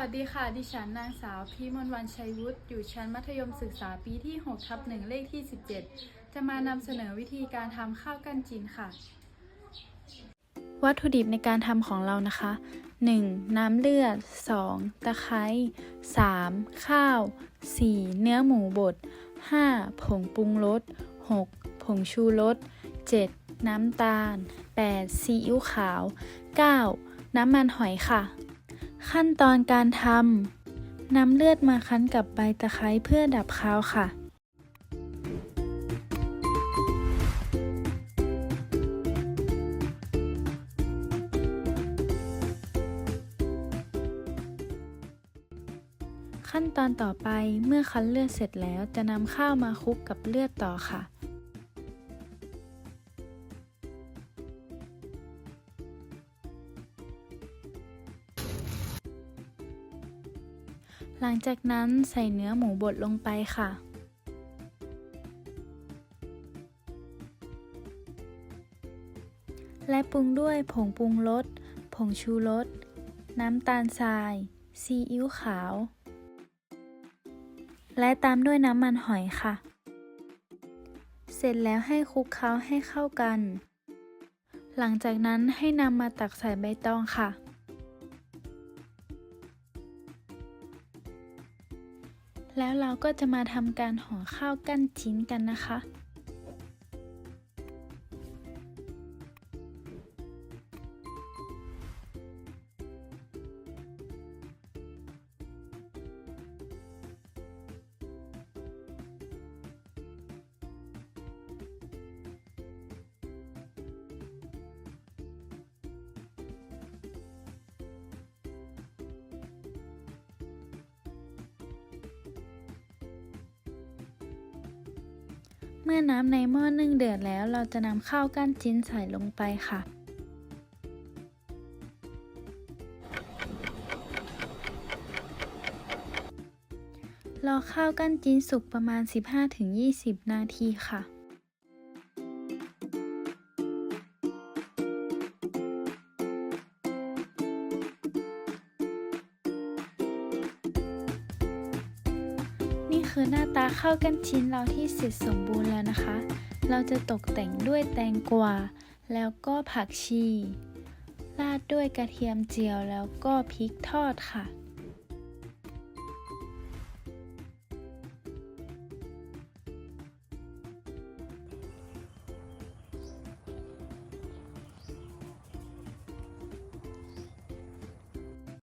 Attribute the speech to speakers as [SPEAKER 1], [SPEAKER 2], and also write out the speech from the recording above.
[SPEAKER 1] วัสดีค่ะ ดิฉันนางสาวพิมลวันชัยวุฒิ อยู่ชั้นมัธยมศึกษาปีที่6ทับ1เลขที่ 17 จะมานำเสนอวิธีการทำข้าวกั้นจีนค่ะ วัตถุดิบในการทำของเรานะคะ 1. น้ำเลือด 2. ตะไคร้ 3. ข้าว 4. เนื้อหมูบด 5. ผงปรุงรส 6. ผงชูรส 7. น้ำตาล 8. ซีอิ๊วขาว 9. น้ำมันหอยค่ะ ขั้นตอนการทำนำเลือดมาคั้นกับใบตะไคร้เพื่อดับคาวค่ะ ขั้นตอนต่อไปเมื่อคั้นเลือดเสร็จแล้วจะนำข้าวมาคลุกกับเลือดต่อค่ะ หลังจากนั้นใส่เนื้อหมูบดลงไปค่ะ และปรุงด้วยผงปรุงรส ผงชูรส น้ำตาลทราย ซีอิ๊วขาว และตามด้วยน้ำมันหอยค่ะ เสร็จแล้วให้คลุกเคล้าให้เข้ากัน หลังจากนั้นให้นำมาตักใส่ใบตองค่ะ แล้วเราก็จะมาทำการห่อข้าวกั้นชิ้นกันนะคะ เมื่อน้ำในหม้อนึ่งเดือดแล้ว เราจะนำข้าวกั้นชิ้นใส่ลงไปค่ะ รอข้าวกั้นจิ้นสุกประมาณ 15-20 นาทีค่ะ คือหน้าตาข้าวกันชิ้นเราที่เสร็จสมบูรณ์แล้วนะคะ เราจะตกแต่งด้วยแตงกวา แล้วก็ผักชี ราดด้วยกระเทียมเจียวแล้วก็พริกทอดค่ะ